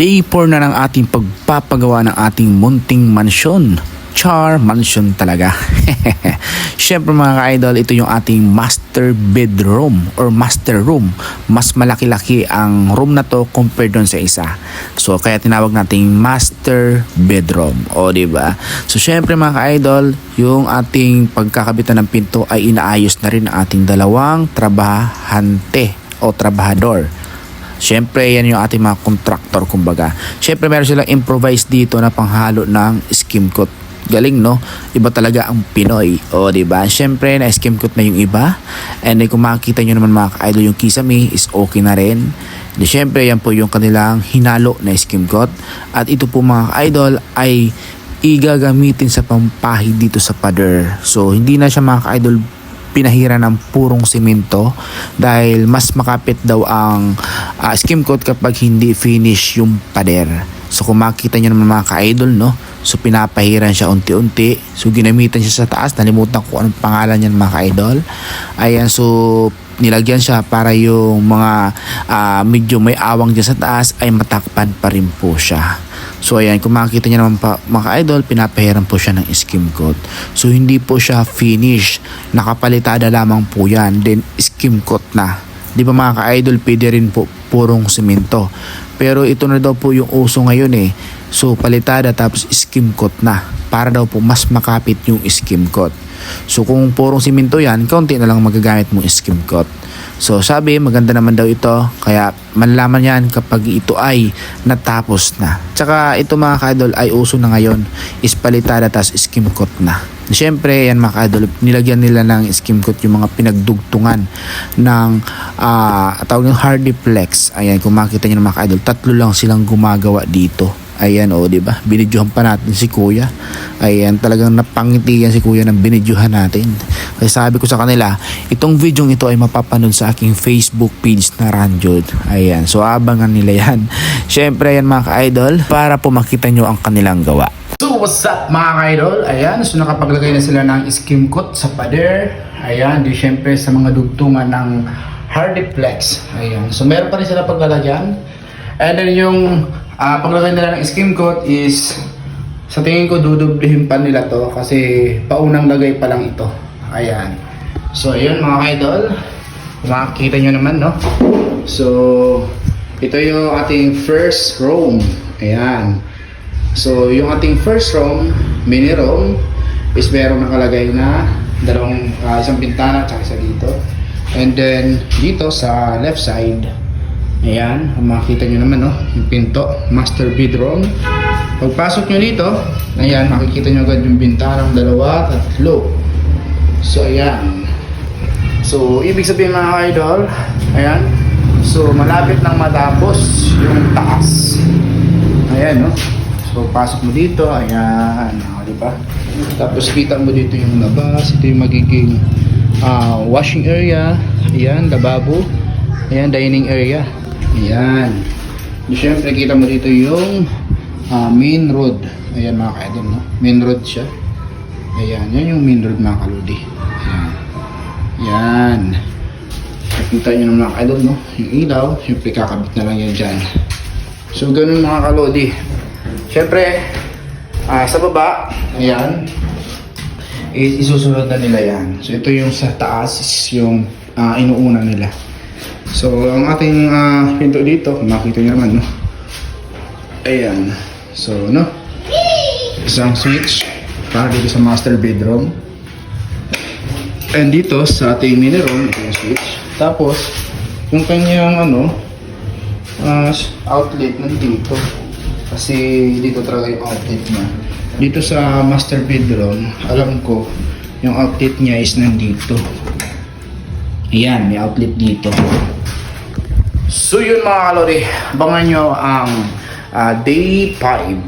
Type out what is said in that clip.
Day 4 na ng ating pagpapagawa ng ating munting mansyon. Char mansion talaga. Siyempre mga ka-idol, ito yung ating master bedroom or master room. Mas malaki-laki ang room na to compared doon sa isa. So kaya tinawag nating master bedroom. O ba? So syempre mga ka-idol, yung ating pagkakabitan ng pinto ay inaayos na rin ang ating dalawang trabahante o trabahador. Siyempre, yan yung ating mga contractor, kumbaga. Siyempre, meron silang improvise dito na panghalo ng skim coat. Galing, no? Iba talaga ang Pinoy. O, di ba? Siyempre, na skim coat na yung iba. And then, kung makikita nyo naman mga ka-idol, yung kisame is okay na rin. Di, siyempre, yan po yung kanilang hinalo na skim coat. At ito po mga ka-idol ay igagamitin sa pampahid dito sa pader. So, hindi na siya mga ka-idol pinahira ng purong simento dahil mas makapit daw ang ah, skim coat kapag hindi finish yung pader. So kung makita nyo naman mga ka-idol no, so pinapahiran siya unti-unti. So ginamitan siya sa taas, nalimutan ko anong pangalan niyan mga ka-idol. Ayan, so nilagyan siya para yung mga ah, medyo may awang dyan sa taas ay matakpan pa rin po siya. So ayan, kung makikita niyo naman pa, mga idol, pinapahiran po siya ng skim coat. So hindi po siya finish, nakapalitada lamang po yan, then skim coat na. Di ba mga ka-idol, pwede rin po purong simento. Pero ito na daw po yung uso ngayon eh. So palitada tapos skim coat na. Para daw po mas makapit yung skim coat. So kung purong simento yan, kaunti na lang magagamit mo skim coat. So sabi, maganda naman daw ito. Kaya malalaman yan kapag ito ay natapos na. Tsaka ito mga kadol ay uso na ngayon is palitada tas skim coat na. Siyempre, yan mga kadol, nilagyan nila ng skim coat yung mga pinagdugtungan ng uh, tawag ng Hardiplex. Ayan, kung makita nyo mga kadol, tatlo lang silang gumagawa dito. Ayan, o, di ba? Binidyohan pa natin si Kuya. Ayan, talagang napangiti yan si Kuya ng binidyohan natin. Kaya sabi ko sa kanila, itong video ito ay mapapanood sa aking Facebook page na Ranjod. Ayan, so abangan nila yan. Siyempre, yan mga ka-idol, para po makita nyo ang kanilang gawa. So, what's up mga ka-idol? Ayan, so nakapaglagay na sila ng skim coat sa pader. Ayan, di syempre sa mga dugtungan ng Hardiplex. Ayan, so meron pa rin sila paglalagyan. And then yung ah, paglagay nila ng skim coat is sa tingin ko dudublihin pa nila to kasi paunang lagay pa lang ito. Ayan. So, ayun mga. Kung Makikita nyo naman, no? So, ito yung ating first room. Ayan. So, yung ating first room, mini room, is meron nakalagay na dalawang, ah, isang bintana at isa dito. And then, dito sa left side, ayan, makikita nyo naman, no, yung pinto, master bedroom. Pagpasok nyo dito, ayan, makikita nyo agad yung bintanang dalawa, tatlo. So, ayan. So, ibig sabihin mga idol, ayan, so malapit nang matapos yung taas. Ayan, no? So, pasok mo dito, ayan, o, di ba? Tapos, kita mo dito yung labas, ito yung magiging ah, washing area, ayan, lababo, ayan, dining area, ayan. Di syempre, kita mo dito yung ah, main road, ayan mga kaidol, no? Main road siya. Ayan, yan yung main road mga kaludi. Ayan. Yan. Nakita nyo naman mga kaidol, no? Yung ilaw, syempre kakabit na lang yan dyan. So, ganun mga kalodi. Siyempre, ah, sa baba, ayan, is isusunod na nila yan. So, ito yung sa taas is yung ah, inuuna nila. So, ang ating ah, pinto dito, makita nyo naman, no? Ayan. So, no? Isang switch para dito sa master bedroom. And dito sa ating mini room, ito yung switch. Tapos, yung kanyang ano, ah, outlet nandito. Kasi dito talaga yung outlet niya. Dito sa master bedroom, alam ko, yung outlet niya is nandito. Ayan, may outlet dito. So yun mga kalori, abangan nyo ang ah, day 5